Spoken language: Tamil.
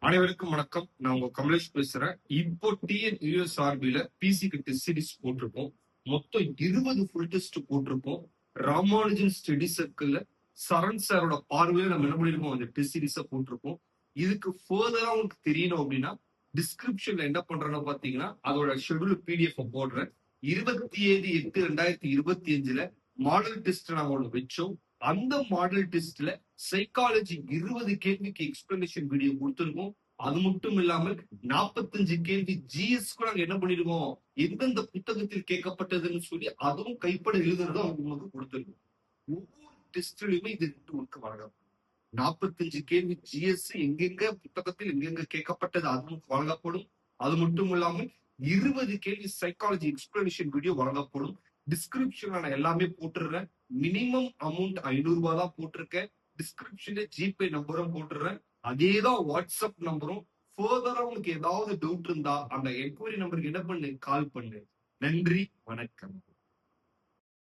அனைவருக்கும் வணக்கம். நான் உங்க கமலேஷ் பேசுறேன். இப்போ டிஎன் யூஎஸ்ஆர்பில பிசிக்கு கிட்ட சீரிஸ் போட்டிருக்கோம். மொத்தம் இருபது ஃபுல் டெஸ்ட் போட்டிருக்கோம். ராமானுஜன் ஸ்டடி சர்க்கிள்ல சரண் சாரோட பார்வையில நம்ம என்ன பண்ணிருக்கோம்? அந்த டெஸ்ட் சீரிஸ போட்டிருக்கோம். இதுக்கு ஃபர்தரா உங்களுக்கு தெரியணும் அப்படின்னா டிஸ்கிரிப்ஷன்ல என்ன பண்றேன்னு பாத்தீங்கன்னா அதோட ஷெடியூல் பிடிஎஃப் போடுறேன். இருபத்தி ஏழு எட்டு ரெண்டாயிரத்தி இருபத்தி அஞ்சுல மாடல் டெஸ்ட் நாங்க ஒன்று வச்சோம். அந்த மாடல் டெஸ்ட்ல சைக்காலஜி இருபது கேள்விக்கு எக்ஸ்பிளனேஷன் வீடியோ கொடுத்துருக்கோம். அது மட்டும் இல்லாமல் நாற்பத்தஞ்சு கேள்வி ஜிஎஸ் கூட நாங்க என்ன பண்ணிருக்கோம்? எந்தெந்த புத்தகத்தில் கேட்கப்பட்டதுன்னு சொல்லி அதுவும் கைப்பட எழுதுறதும் உங்களுக்கு கொடுத்துருக்கோம். ஒவ்வொரு டெஸ்ட்லயுமே இது ரெண்டு உங்களுக்கு வழங்கப்படும். நாற்பத்தஞ்சு கேள்வி ஜிஎஸ் எங்கெங்க புத்தகத்தில் எங்கெங்க கேட்கப்பட்டது அதுவும் வழங்கப்படும். அது மட்டும் இல்லாமல் இருபது கேள்வி சைக்காலஜி எக்ஸ்பிளனேஷன் வீடியோ வழங்கப்படும். டிஸ்கிரிப்ஷன்ல நான் எல்லாமே போட்டுடுறேன். மினிமம் அமௌண்ட் ஐநூறு ரூபாய் தான் போட்டிருக்கேன். டிஸ்கிரிப்ஷன்ல ஜிபே நம்பரும் போட்டுடுறேன். அதே தான் வாட்ஸ்அப் நம்பரும் ஃபர்தரா உங்களுக்கு ஏதாவது டவுட் இருந்தா அந்த என்கொயரி நம்பருக்கு என்ன பண்ணு? கால் பண்ணு. நன்றி. வணக்கம்.